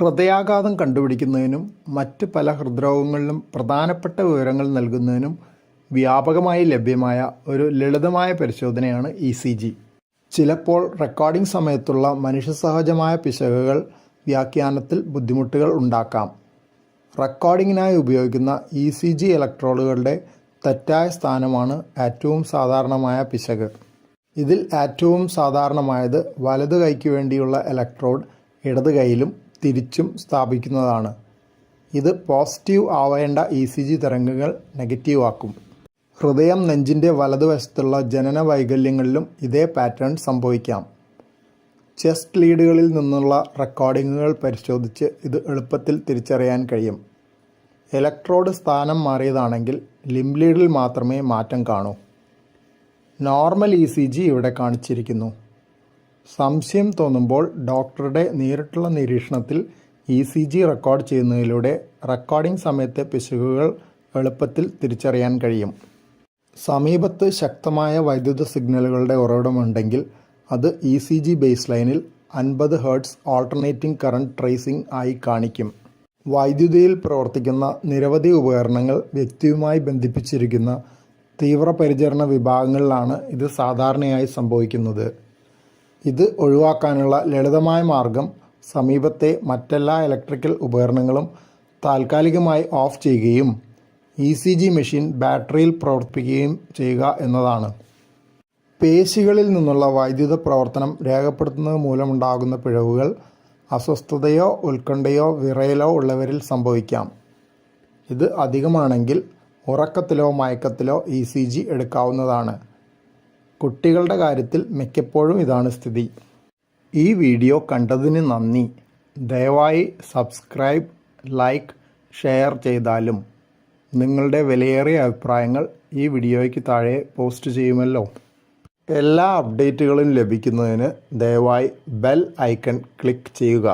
ഹൃദയാഘാതം കണ്ടുപിടിക്കുന്നതിനും മറ്റ് പല ഹൃദ്രോഗങ്ങളിലും പ്രധാനപ്പെട്ട വിവരങ്ങൾ നൽകുന്നതിനും വ്യാപകമായി ലഭ്യമായ ഒരു ലളിതമായ പരിശോധനയാണ് ഇ സി ജി ചിലപ്പോൾ റെക്കോർഡിംഗ് സമയത്തുള്ള മനുഷ്യസഹജമായ പിശകുകൾ വ്യാഖ്യാനത്തിൽ ബുദ്ധിമുട്ടുകൾ ഉണ്ടാക്കാം. റെക്കോർഡിങ്ങിനായി ഉപയോഗിക്കുന്ന ഇ സി ജി ഇലക്ട്രോഡുകളുടെ തെറ്റായ സ്ഥാനമാണ് ഏറ്റവും സാധാരണമായ പിശക്. ഇതിൽ ഏറ്റവും സാധാരണമായത് വലതു കൈക്ക് വേണ്ടിയുള്ള ഇലക്ട്രോഡ് ഇടത് കൈയിലും തിരിച്ചും സ്ഥാപിക്കുന്നതാണ്. ഇത് പോസിറ്റീവ് ആവേണ്ട ഇ സി ജി തരംഗങ്ങൾ നെഗറ്റീവ് ആക്കും ഹൃദയം നെഞ്ചിന്റെ വലതുവശത്തുള്ള ജനന വൈകല്യങ്ങളിലും ഇതേ പാറ്റേൺ സംഭവിക്കാം. ചെസ്റ്റ് ലീഡുകളിൽ നിന്നുള്ള റെക്കോർഡിങ്ങുകൾ പരിശോധിച്ച് ഇത് എളുപ്പത്തിൽ തിരിച്ചറിയാൻ കഴിയും. ഇലക്ട്രോഡ് സ്ഥാനം മാറിയതാണെങ്കിൽ ലിംബ് ലീഡിൽ മാത്രമേ മാറ്റം കാണൂ. നോർമൽ ഇ സി ജി ഇവിടെ കാണിച്ചിരിക്കുന്നു. സംശയം തോന്നുമ്പോൾ ഡോക്ടറുടെ നേരിട്ടുള്ള നിരീക്ഷണത്തിൽ ഇ സി ജി റെക്കോർഡ് ചെയ്യുന്നതിലൂടെ റെക്കോർഡിംഗ് സമയത്തെ പിശകുകൾ എളുപ്പത്തിൽ തിരിച്ചറിയാൻ കഴിയും. സമീപത്ത് ശക്തമായ വൈദ്യുത സിഗ്നലുകളുടെ ഉറവിടമുണ്ടെങ്കിൽ അത് ഇ സി ജി ബേസ് ലൈനിൽ അൻപത് ഹേർട്സ് ഓൾട്ടർനേറ്റിംഗ് കറണ്ട് ട്രേസിംഗ് ആയി കാണിക്കും. വൈദ്യുതിയിൽ പ്രവർത്തിക്കുന്ന നിരവധി ഉപകരണങ്ങൾ വ്യക്തിയുമായി ബന്ധിപ്പിച്ചിരിക്കുന്ന തീവ്രപരിചരണ വിഭാഗങ്ങളിലാണ് ഇത് സാധാരണയായി സംഭവിക്കുന്നത്. ഇത് ഒഴിവാക്കാനുള്ള ലളിതമായ മാർഗം സമീപത്തെ മറ്റെല്ലാ ഇലക്ട്രിക്കൽ ഉപകരണങ്ങളും താൽക്കാലികമായി ഓഫ് ചെയ്യുകയും ഇ സി ജി മെഷീൻ ബാറ്ററിയിൽ പ്രവർത്തിപ്പിക്കുകയും ചെയ്യുക എന്നതാണ്. പേശികളിൽ നിന്നുള്ള വൈദ്യുത പ്രവർത്തനം രേഖപ്പെടുത്തുന്നത് മൂലമുണ്ടാകുന്ന പിഴവുകൾ അസ്വസ്ഥതയോ ഉത്കണ്ഠയോ വിറയലോ ഉള്ളവരിൽ സംഭവിക്കാം. ഇത് അധികമാണെങ്കിൽ ഉറക്കത്തിലോ മയക്കത്തിലോ ഇ സി ജി എടുക്കാവുന്നതാണ്. കുട്ടികളുടെ കാര്യത്തിൽ മിക്കപ്പോഴും ഇതാണ് സ്ഥിതി. ഈ വീഡിയോ കണ്ടതിന് നന്ദി. ദയവായി സബ്സ്ക്രൈബ് ലൈക്ക് ഷെയർ ചെയ്താലും നിങ്ങളുടെ വിലയേറിയ അഭിപ്രായങ്ങൾ ഈ വീഡിയോയ്ക്ക് താഴെ പോസ്റ്റ് ചെയ്യുമല്ലോ. എല്ലാ അപ്ഡേറ്റുകളും ലഭിക്കുന്നതിന് ദയവായി ബെൽ ഐക്കൺ ക്ലിക്ക് ചെയ്യുക.